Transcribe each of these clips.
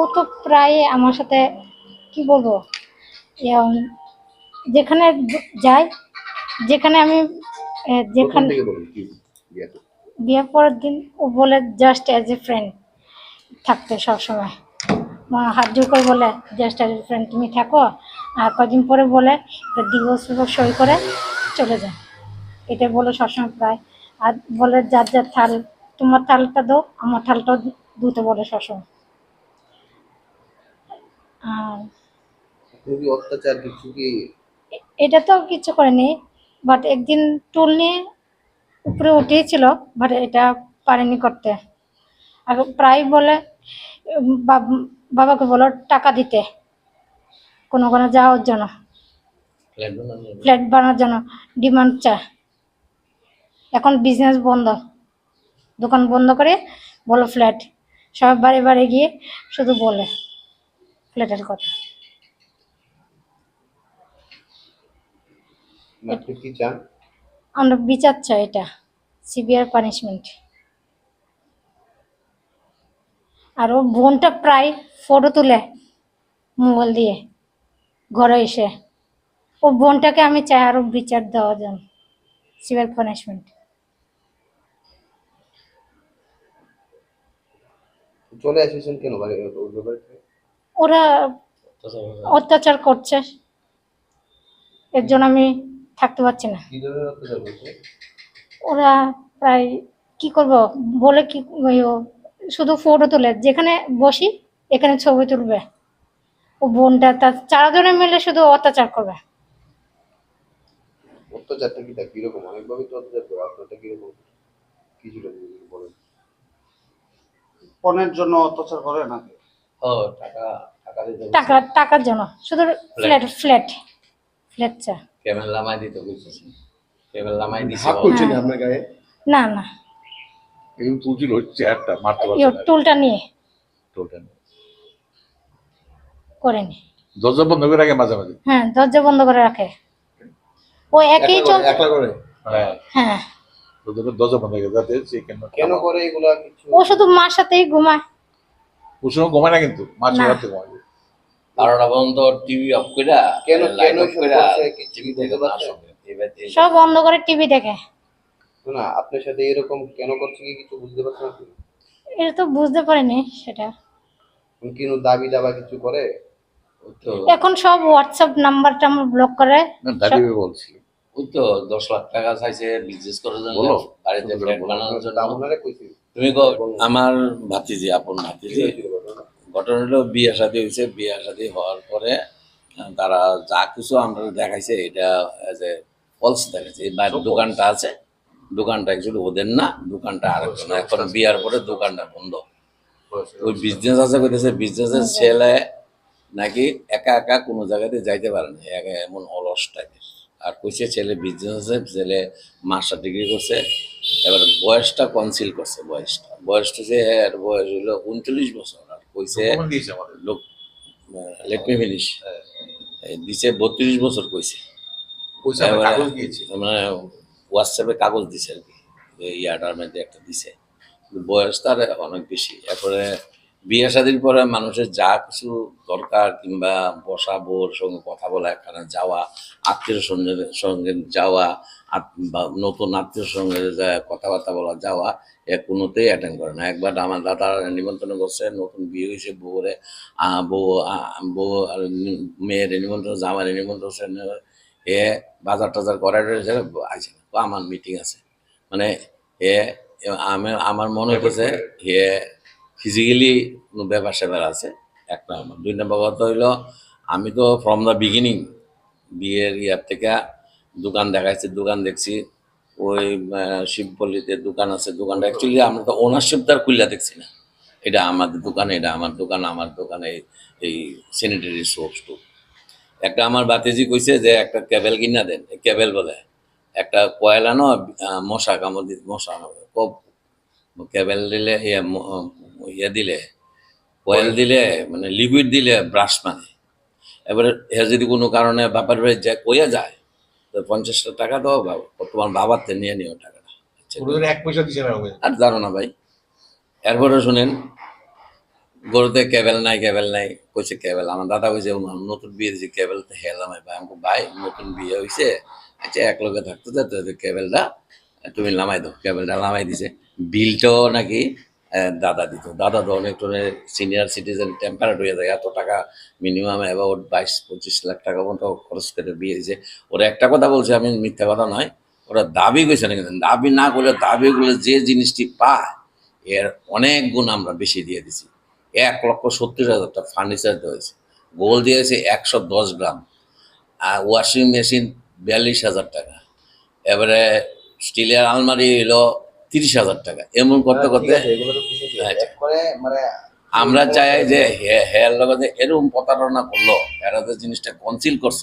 ও তো প্রায় আমার সাথে কি বলব যেখানে যাই যেখানে আমি যেখানে বিয়ের পরের দিন ও বলে জাস্ট অ্যাজ এ ফ্রেন্ড থাকতে সবসময়। মা হাত জোর করে বলে জাস্ট অ্যাজ এ ফ্রেন্ড তুমি থাকো আর কদিন পরে বলে ডিভোর্স সই করে চলে যায় এটা বলে সবসময় প্রায়। আর বলে যার যার থাল তোমার থালটা দাও আমার থালটাও দুটো বলে সবসময়। আর অত্যাচার কিছু কি? এটা তো কিছু করেনি বাট একদিন টুল নিয়ে উপরে উঠিয়েছিল বাট এটা পারেনি করতে। আর প্রায় বলে বাব- বাবাকে বলো টাকা দিতে কোনো কোনো যাওয়ার জন্য। ফ্ল্যাট বানানোর জন্য? ডিমান্ড চায়। এখন বিজনেস বন্ধ। দোকান বন্ধ করে বলো ফ্ল্যাট সব বাড়ি বাড়ি গিয়ে শুধু বলে। ফ্ল্যাটের কথা। কি চান? আমরা বিচার চাই এটা সিভিয়ার পানিশমেন্ট। আর ও বোনটা প্রায় ফটো তুলে মোবাইল দিয়ে ঘরে এসে। ও বোনটাকে আমি চাই আরও বিচার দেওয়া জন্য সিভিয়ার পানিশমেন্ট। চলে এসেছেন কেন ওরা অত্যাচার করছে। এর জন্য আমি থাকতে পারছি না। ওরা প্রায় কি করব? বলে কি ও শুধু ফটো তোলে। যেখানে বসি এখানে ছবি তুলবে। ও বোনটা তার চারজনে মিলে শুধু অত্যাচার করবে। অত্যাচারটা কি তা কীরকম? অনেকভাবেই তো অত্যাচার করে। আপনারটা কীরকম? কিছুটা বলেন। পণের জন্য অত্যাচার করে নাকি? টাকা টাকা দিতে টাকা টাকার জন্য। শুধু ফ্ল্যাট ফ্ল্যাট ফ্ল্যাট চা। কেবল লামাই দিতে কইতেছি কেবল লামাই দিছে। হাত না আপনার গায়ে? না না। এই তুলছিল চেয়ারটা মারতে পারছে না? টুলটা নিয়ে। টোলটা করেনি দরজা বন্ধ করে রাখে মাঝে মাঝে? হ্যাঁ দরজা বন্ধ করে রাখে। ও একই চল করে- একলা করে? হ্যাঁ। হ্যাঁ। দরজা দরজা বন্ধ করে যাতে সে কেন কেন করে এগুলা কিছু? ও শুধু মার সাথেই ঘুমায়। কুসুম ঘুমায় না কিন্তু মাছ। রাতে ঘুমায়। বারোটা পর্যন্ত টিভি অফ করে কেন কেন টিভি দেখে সব বন্ধ করে টিভি দেখে। না আপনার সাথে এরকম কেন করছে কি কিছু বুঝতে পারছেন আপনি? এটা তো বুঝতে পারিনি সেটা। কোনো দাবি দাবা কিছু করে? তো এখন সব হোয়াটসঅ্যাপ নাম্বারটা আমার ব্লক করে। না দাদি বলছিল ওই তো দশ লাখ টাকা চাইছে বিজনেস করার জন্য। বাড়িতে ফ্ল্যাট বানানোর জন্য। তুমি কো আমার ভাতিজি আপন ভাতিজি। ঘটনা হলো বিয়ে শাদী হয়েছে। বিয়ে শাদী হওয়ার পরে তারা যা কিছু আমরা দেখাইছে এটা এজ এ ফলস দেখাইছে। এই বাইরের দোকানটা আছে দোকানটা অ্যাকচুয়ালি ওদের না দোকানটা আরেকজন এখন বিয়ার পরে দোকানটা বন্ধ। ওই বিজনেস আছে কইতেছে বিজনেসের ছেলে নাকি একা একা কোনো জায়গাতে যাইতে পারে না। একা এমন অলস টাইপের আর কইছে ছেলে বিজনেস আছে ছেলে মাস্টার ডিগ্রি করছে এবার বয়সটা কনসিল করছে বয়সটা। বয়সটা যে বয়স হলো উনচল্লিশ বছর। আর কইছে লোক লেট মি ফিনিশ দিছে বত্রিশ বছর কইছে। মানে হোয়াটসঅ্যাপে কাগজ দিছে আর কি ইয়াটার মধ্যে একটা দিছে। বয়স তার অনেক বেশি। এরপরে বিয়ে শাদির পরে মানুষের যা কিছু দরকার কিংবা বসা বোর সঙ্গে কথা বলা এখানে যাওয়া আত্মীয় সঙ্গে সঙ্গে যাওয়া নতুন আত্মীয় সঙ্গে যা- কথাবার্তা বলা যাওয়া এ কোনোতেই অ্যাটেন্ড করে না। একবার আমার দাদা নিমন্ত্রণ করছে নতুন বিয়ে হয়েছে বউরে বউ বউ মেয়ের নিমন্ত্রণ জামার নিমন্ত্রণ এ বাজার টাজার করার আছে আমার মিটিং আছে। মানে এ আমার আমার মনে হইতেছে হে ফিজিক্যালি কোনো ব্যাপার স্যাপার আছে? এক নম্বর। দুই নম্বর কথা হইল আমি তো ফ্রম দ্য বিগিনিং বিয়ের ইয়ার থেকে দোকান দেখাইছি দোকান দেখছি। ওই শিবপল্লীতে দোকান আছে দোকানটা অ্যাকচুয়ালি আমরা তো ওনারশিপ তার খুললা দেখছি না। এটা আমাদের দোকান এটা আমার দোকান আমার দোকানে এই স্যানিটারি সোপ টোপ একটা আমার বাতিজি কইছে যে একটা কেবেল কিনা দেন কেবেল বলে। একটা কয়েল আনো মশা কামড় দিতে মশা কব কেবেল দিলে ইয়ে ইয়ে দিলে কয়েল দিলে মানে লিকুইড দিলে ব্রাশ মানে। এবারে হে যদি কোনো কারণে বাপার বাড়ি যায় কইয়া যায়। তো পঞ্চাশটা টাকা দাও তোমার বাবার তে নিয়ে নিও টাকাটা। আচ্ছা, এক পয়সা দিছে না আর জানো না ভাই এরপরে শুনেন গরুতে কেবল নাই কেবল নাই কইছে কেবল। আমার দাদা কইছে নতুন বিয়ে দিয়েছে কেবল তো হেলাম ভাই। আমাকে ভাই নতুন বিয়ে হয়েছে আচ্ছা এক লগে থাকতে তো কেবলটা তুমি নামাই দাও। কেবেলটা নামাই দিছে। বিলটাও নাকি দাদা দিত। দাদা তো অনেক সিনিয়র সিটিজেন টেম্পারেট হয়ে যায়। এত টাকা মিনিমাম অ্যাবাউট বাইশ, পঁচিশ লাখ টাকা মতো খরচ করে বিয়ে দিয়েছে ওরা একটা কথা বলছে, আমি মিথ্যা কথা নয়, ওরা দাবি করেছে না কিন্তু দাবি না করলে দাবি করলে যে জিনিসটি পায়, এর অনেক গুণ আমরা বেশি দিয়ে দিছি। এক লক্ষ সত্তর হাজারটা ফার্নিচার দিয়েছে গোল দিয়েছে একশো দশ গ্রাম। আর ওয়াশিং মেশিন বিয়াল্লিশ হাজার টাকা। এবারে স্টিলের আলমারি এলো তিরিশ হাজার টাকা। এমন করতে করতে আমরা চাই যে হেয়ার লগে এরকম প্রতারণা করল এরা যে জিনিসটা কনসিল করছ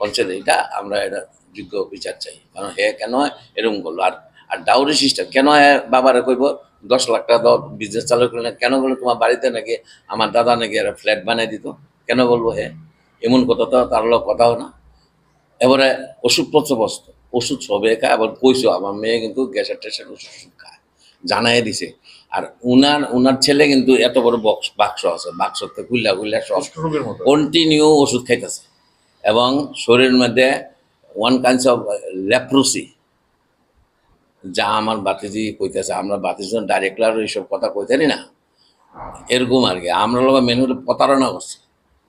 কনসিল এটা আমরা এটা যোগ্য বিচার চাই। কারণ হে কেন এরকম করল? আর আর ডাউরি সিস্টেম কেন বাবারে কইব দশ লাখ টাকা দাও বিজনেস চালু করলে কেন বলল তোমার বাড়িতে নাকি আমার দাদা নাকি একটা ফ্ল্যাট বানিয়ে দিত? কেন বলব হে? এমন কথা তো তার লোক কথাও না। এবারে ওষুধপত্র বস্ত ওষুধ সবে খায় আবার কইছো আমার মেয়ে কিন্তু গ্যাসের টেসের ওষুধ খায়। জানাই দিছে। আর উনার উনার ছেলে কিন্তু এত বড় বক্স বাক্স আছে বাক্সতে খুললা খুললা সব মতো। কন্টিনিউ ওষুধ খাইতেছে। এবং শরীরের মধ্যে ওয়ান কাইন্ডস অফ লেপ্রোসি যা আমার বাতিজি কইতেছে আমরা বাতিজন ডাইরেক্টর এইসব কথা কইতারি না। এরকম আর কি। আমরা লোক মেনু প্রতারণা করছে।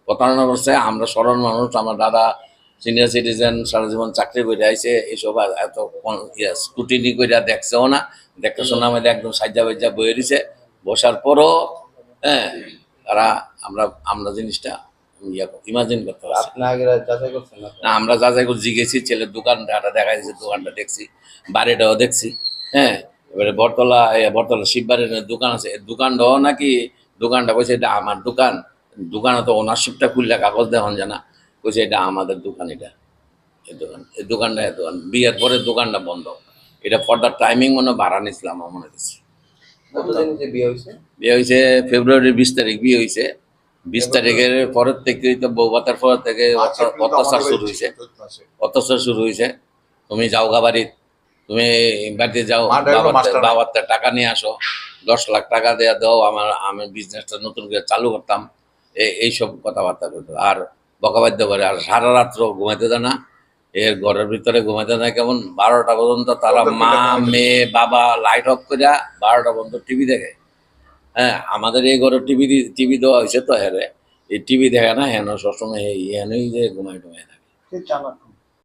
প্রতারণা করছে আমরা সরল মানুষ আমার দাদা সিনিয়র সিটিজেন সারা জীবন চাকরি করে আইসে এইসব এত স্কুটিনি করে দেখছেও না। দেখতে শোনা মধ্যে একদম সাজ্জা বাজ্জা বয়ে দিছে। বসার পরও হ্যাঁ তারা আমরা আমরা জিনিসটা ইমাজিন করতে পারছি। যাচাই না না আমরা যা যাই করে জিগেছি ছেলের দোকানটা দেখা দিয়েছে দোকানটা দেখছি বাড়িটাও দেখছি হ্যাঁ। এবারে বটতলা বটতলা শিববাড়ির দোকান আছে দোকানটাও নাকি দোকানটা কইছে এটা আমার দোকান। দোকানে তো ওনারশিপটা খুললে কাগজ দেওয়া জানা কইছে এটা আমাদের দোকান এটা এই দোকান এই দোকানটা দোকান বিয়ের পরে দোকানটা বন্ধ। এটা ফর্দার টাইমিং মনে ভাড়া নিছিলাম আমার মনে হচ্ছে। বিয়ে হয়েছে? ফেব্রুয়ারির বিশ তারিখ বিয়ে হয়েছে। বিশ তারিখের পরের থেকে তো পর থেকে আচ্ছা, অত্যাচার শুরু হয়েছে। অত্যাচার শুরু হয়েছে। তুমি যাও গা বাড়ি তুমি বাড়িতে যাও বাবার টাকা নিয়ে আসো। দশ লাখ টাকা দেওয়া দাও আমার আমি বিজনেসটা নতুন করে চালু করতাম। এই এইসব কথাবার্তা করতো আর বকাবাদ্য করে আর সারা রাত্র ঘুমাইতে দেয় না। এর ঘরের ভিতরে ঘুমাইতে দেয় কেমন? বারোটা পর্যন্ত তারা মা মেয়ে বাবা লাইট অফ করে বারোটা পর্যন্ত টিভি দেখে। হ্যাঁ আমাদের এই ঘরে টিভি টিভি দেওয়া হয়েছে তো হ্যাঁ এই টিভি দেখে না হেন সবসময় হেনই যে ঘুমাই টুমাই থাকে